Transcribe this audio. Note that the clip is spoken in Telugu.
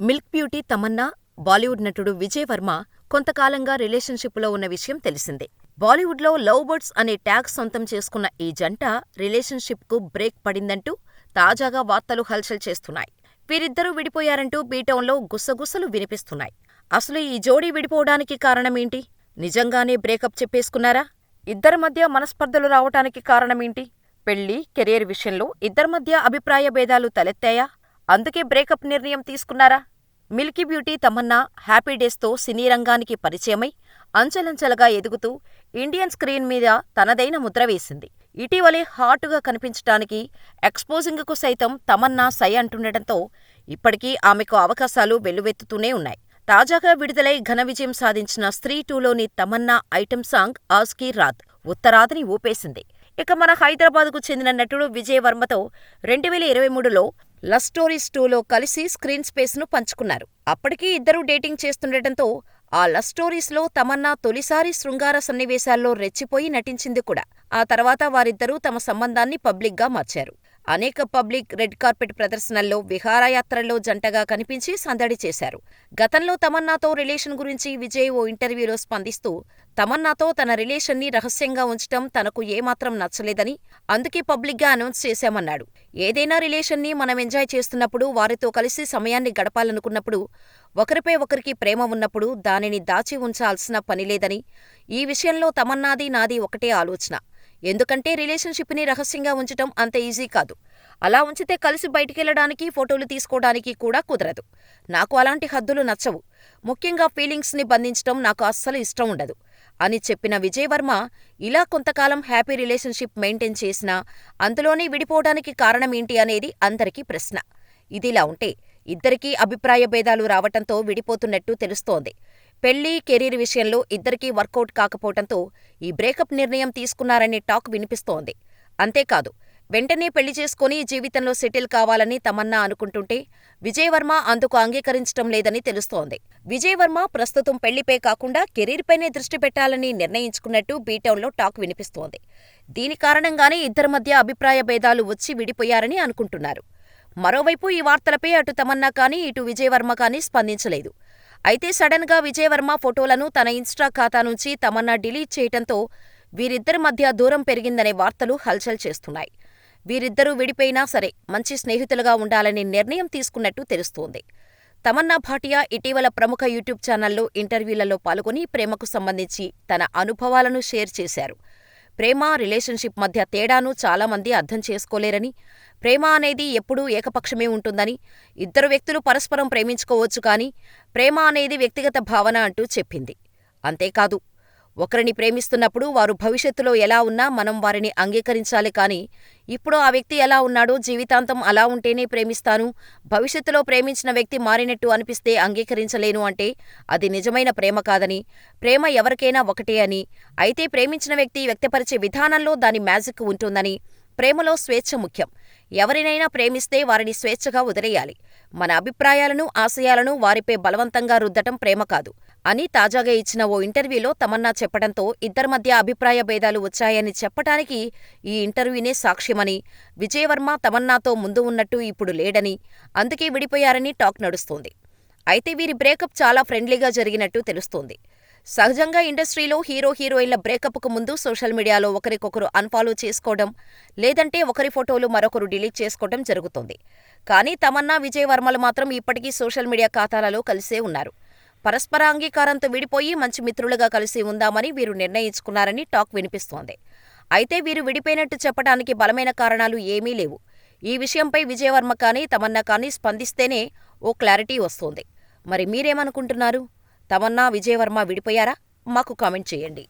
మిల్క్ బ్యూటీ తమన్నా, బాలీవుడ్ నటుడు విజయ్ వర్మ కొంతకాలంగా రిలేషన్షిప్లో ఉన్న విషయం తెలిసిందే. బాలీవుడ్లో లవ్ బర్డ్స్ అనే ట్యాగ్ సొంతం చేసుకున్న ఈ జంట రిలేషన్షిప్కు బ్రేక్ పడిందంటూ తాజాగా వార్తలు హల్చల్ చేస్తున్నాయి. వీరిద్దరూ విడిపోయారంటూ బీటౌన్లో గుసగుసలు వినిపిస్తున్నాయి. అసలు ఈ జోడీ విడిపోవడానికి కారణమేంటి? నిజంగానే బ్రేకప్ చెప్పేసుకున్నారా? ఇద్దరి మధ్య మనస్పర్ధలు రావటానికి కారణమేంటి? పెళ్ళి, కెరీర్ విషయంలో ఇద్దరి మధ్య అభిప్రాయ భేదాలు తలెత్తాయా? అందుకే బ్రేకప్ నిర్ణయం తీసుకున్నారా? మిల్కీ బ్యూటీ తమన్నా హ్యాపీ డేస్తో సినీ రంగానికి పరిచయమై అంచెలంచెలుగా ఎదుగుతూ ఇండియన్ స్క్రీన్ మీద తనదైన ముద్ర వేసింది. ఇటీవలే హాటుగా కనిపించటానికి, ఎక్స్పోజింగ్కు సైతం తమన్నా సై అంటుండటంతో ఇప్పటికీ ఆమెకు అవకాశాలు వెల్లువెత్తుతూనే ఉన్నాయి. తాజాగా విడుదలై ఘన విజయం సాధించిన స్త్రీ టూలోని తమన్నా ఐటెం సాంగ్ ఆస్కీ రాత్ ఉత్తరాదిని ఊపేసింది. ఇక మన హైదరాబాద్కు చెందిన నటుడు విజయ్ వర్మతో రెండువేల ఇరవై మూడులో లవ్ స్టోరీస్ టూలో కలిసి స్క్రీన్ స్పేస్ను పంచుకున్నారు. అప్పటికీ ఇద్దరూ డేటింగ్ చేస్తుండటంతో ఆ లవ్ స్టోరీస్లో తమన్నా తొలిసారి శృంగార సన్నివేశాల్లో రెచ్చిపోయి నటించింది కూడా. ఆ తర్వాత వారిద్దరూ తమ సంబంధాన్ని పబ్లిక్గా మార్చారు. అనేక పబ్లిక్, రెడ్ కార్పెట్ ప్రదర్శనల్లో, విహారయాత్రల్లో జంటగా కనిపించి సందడి చేశారు. గతంలో తమన్నాతో రిలేషన్ గురించి విజయ్ ఓ ఇంటర్వ్యూలో స్పందిస్తూ తమన్నాతో తన రిలేషన్ని రహస్యంగా ఉంచటం తనకు ఏమాత్రం నచ్చలేదని, అందుకే పబ్లిక్గా అనౌన్స్ చేశామన్నాడు. ఏదైనా రిలేషన్ని మనం ఎంజాయ్ చేస్తున్నప్పుడు, వారితో కలిసి సమయాన్ని గడపాలనుకున్నప్పుడు, ఒకరిపై ఒకరికి ప్రేమ ఉన్నప్పుడు దానిని దాచి ఉంచాల్సిన పనిలేదని, ఈ విషయంలో తమన్నాది నాది ఒకటే ఆలోచన. ఎందుకంటే రిలేషన్షిప్ని రహస్యంగా ఉంచటం అంత ఈజీ కాదు. అలా ఉంచితే కలిసి బయటికెళ్ళడానికి, ఫోటోలు తీసుకోవడానికి కూడా కుదరదు. నాకు అలాంటి హద్దులు నచ్చవు. ముఖ్యంగా ఫీలింగ్స్ని బంధించటం నాకు అస్సలు ఇష్టం ఉండదు అని చెప్పిన విజయవర్మ ఇలా కొంతకాలం హ్యాపీ రిలేషన్షిప్ మెయింటైన్ చేసినా అందులోనే విడిపోవడానికి కారణమేంటి అనేది అందరికీ ప్రశ్న. ఇదిలా ఉంటే ఇద్దరికీ అభిప్రాయ భేదాలు రావటంతో విడిపోతున్నట్టు తెలుస్తోంది. పెళ్ళి, కెరీర్ విషయంలో ఇద్దరికీ వర్కౌట్ కాకపోవటంతో ఈ బ్రేకప్ నిర్ణయం తీసుకున్నారనే టాక్ వినిపిస్తోంది. అంతేకాదు వెంటనే పెళ్ళి చేసుకుని జీవితంలో సెటిల్ కావాలని తమన్నా అనుకుంటుంటే విజయవర్మ అందుకు అంగీకరించటం లేదని తెలుస్తోంది. విజయవర్మ ప్రస్తుతం పెళ్ళిపై కాకుండా కెరీర్పైనే దృష్టి పెట్టాలని నిర్ణయించుకున్నట్టు బీటౌన్లో టాక్ వినిపిస్తోంది. దీని కారణంగానే ఇద్దరి మధ్య అభిప్రాయ భేదాలు వచ్చి విడిపోయారని అనుకుంటున్నారు. మరోవైపు ఈ వార్తలపై అటు తమన్నా కానీ, ఇటు విజయవర్మ కానీ స్పందించలేదు. అయితే సడన్గా విజయవర్మ ఫోటోలను తన ఇన్స్టా ఖాతా నుంచి తమన్నా డిలీట్ చేయటంతో వీరిద్దరి మధ్య దూరం పెరిగిందనే వార్తలు హల్చల్ చేస్తున్నాయి. వీరిద్దరూ విడిపోయినా సరే మంచి స్నేహితులుగా ఉండాలనే నిర్ణయం తీసుకున్నట్టు తెలుస్తోంది. తమన్నా భాటియా ఇటీవల ప్రముఖ యూట్యూబ్ ఛానల్లో ఇంటర్వ్యూలలో పాల్గొని ప్రేమకు సంబంధించి తన అనుభవాలను షేర్ చేశారు. ప్రేమ, రిలేషన్షిప్ మధ్య తేడాను చాలామంది అర్థం చేసుకోలేరని, ప్రేమ అనేది ఎప్పుడూ ఏకపక్షమే ఉంటుందని, ఇద్దరు వ్యక్తులు పరస్పరం ప్రేమించుకోవచ్చు కానీ, ప్రేమ అనేది వ్యక్తిగత భావన అంటూ చెప్పింది. అంతేకాదు ఒకరిని ప్రేమిస్తున్నప్పుడు వారు భవిష్యత్తులో ఎలా ఉన్నా మనం వారిని అంగీకరించాలి కానీ, ఇప్పుడు ఆ వ్యక్తి ఎలా ఉన్నాడో జీవితాంతం అలా ఉంటేనే ప్రేమిస్తాను, భవిష్యత్తులో ప్రేమించిన వ్యక్తి మారినట్టు అనిపిస్తే అంగీకరించలేను అంటే అది నిజమైన ప్రేమ కాదని, ప్రేమ ఎవరికైనా ఒకటే అని, అయితే ప్రేమించిన వ్యక్తి వ్యక్తపరిచే విధానంలో దాని మ్యాజిక్ ఉంటుందని, ప్రేమలో స్వేచ్ఛ ముఖ్యం. ఎవరినైనా ప్రేమిస్తే వారిని స్వేచ్ఛగా వదిలేయాలి. మన అభిప్రాయాలను, ఆశయాలను వారిపై బలవంతంగా రుద్దటం ప్రేమ కాదు అని తాజాగా ఇచ్చిన ఓ ఇంటర్వ్యూలో తమన్నా చెప్పడంతో ఇద్దరి మధ్య అభిప్రాయ భేదాలు వచ్చాయని చెప్పటానికి ఈ ఇంటర్వ్యూనే సాక్ష్యమని, విజయవర్మ తమన్నాతో ముందు ఉన్నట్టు ఇప్పుడు లేడని, అందుకే విడిపోయారని టాక్ నడుస్తోంది. అయితే వీరి బ్రేకప్ చాలా ఫ్రెండ్లీగా జరిగినట్టు తెలుస్తోంది. సహజంగా ఇండస్ట్రీలో హీరో హీరోయిన్ల బ్రేకప్కు ముందు సోషల్ మీడియాలో ఒకరికొకరు అన్ఫాలో చేసుకోవడం, లేదంటే ఒకరి ఫోటోలు మరొకరు డిలీట్ చేసుకోవడం జరుగుతోంది. కానీ తమన్నా, విజయ్ వర్మలు మాత్రం ఇప్పటికీ సోషల్ మీడియా ఖాతాలలో కలిసే ఉన్నారు. పరస్పర అంగీకారంతో విడిపోయి మంచి మిత్రులుగా కలిసి ఉందామని వీరు నిర్ణయించుకున్నారని టాక్ వినిపిస్తోంది. అయితే వీరు విడిపోయినట్టు చెప్పడానికి బలమైన కారణాలు ఏమీ లేవు. ఈ విషయంపై విజయవర్మ కానీ, తమన్నా కానీ స్పందిస్తేనే ఓ క్లారిటీ వస్తోంది. మరి మీరేమనుకుంటున్నారు? తమన్నా, విజయవర్మ విడిపోయారా? మాకు కామెంట్ చేయండి.